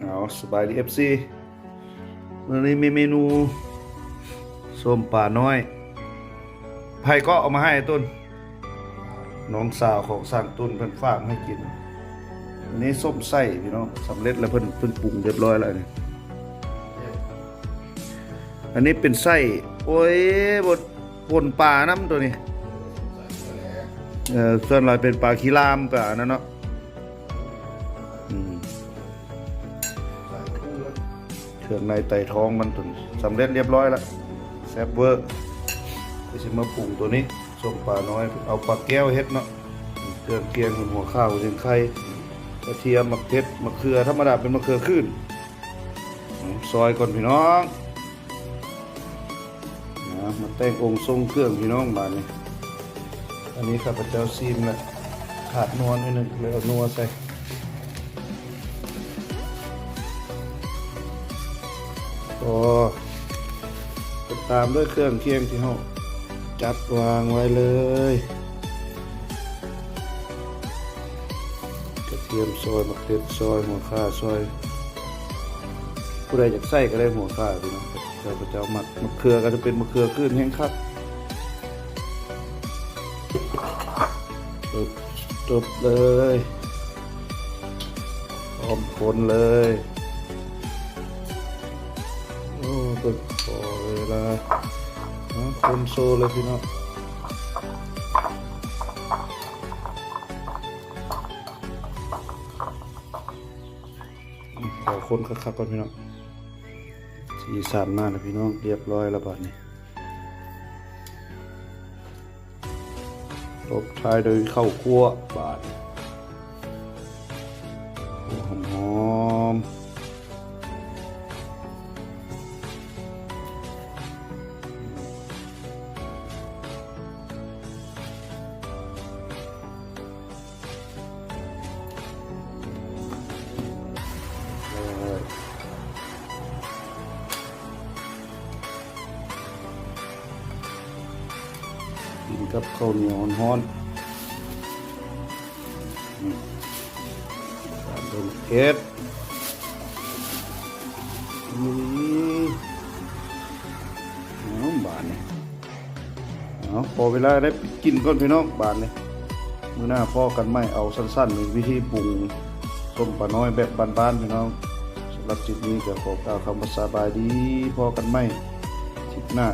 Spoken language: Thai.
เอาสบายดีเอฟซีวันนี้มีเมนูส้มป่าน้อยไผ่ก็เอามาให้ต้น น้องสาวของสร้างต้นเพิ่นฝากให้กินอันนี้ส้มไส้พี่น้องสำเร็จแล้วเพิ่นเพิ่นปรุงเรียบร้อยแล้วนี่อันนี้เป็นไส้โอ้ยบดปนปลาน้ำตัวนี้เออส่วนลายเป็นปลาคีรามปลานั่นเนาะ เครื่องในไต่ท้องมันตุนสำเร็จเรียบร้อยแล้วแซ่บเวอร์ก็จะมาปรุงตัวนี้ส้มปลาน้อย เอาปลาแก้วเฮ็ดเนาะเครื่องเคียงหัวข้าวเป็นไข่กระเทียมมะเขือมะเขือธรรมดาเป็นมะเขือขึ้นซอยก่อนพี่น้องนะมาแต่งองค์ทรงเครื่องพี่น้องบานนี้อันนี้ข้าพเจ้าซีมแล้วขาดนวลนิดนึงเลยเอานัวใส่ ก็ติดตามด้วยเครื่องเคียงที่เราจัดวางไว้เลยกระเทียมซอยมะเขือซอยหัวข่าซอยผู้ใดอยากใส่ก็ได้หัวข่าพี่น้องข้าพเจ้ามักมะเขือก็จะเป็นมะเขือขึ้นแห้งครับจบจบเลยพร้อมคนเลย ก็ขอเวลาฮะคนโซเลยพี่น้องขอคนคักๆก่อนพี่น้องสีสันมากนะพี่น้องเรียบร้อยแล้วบัดนี้ตบท้ายโดยข้าวคั่วบาดหอมหอม กินกับข้าวเหนียวร้อนๆอืมตามด้วยเก็ดนี่เอาบานนี่เอาพอเวลาได้กินก่อนพี่น้องบานนี่มื้อหน้าพ่อกันไม่เอาสั้นๆมีวิธีปรุงส้มปลาน้อยแบบบ้านๆพี่น้องสำหรับจุดนี้ก็ขอกล่าวคำว่าบายดีพ่อกันไหมคลิปหน้า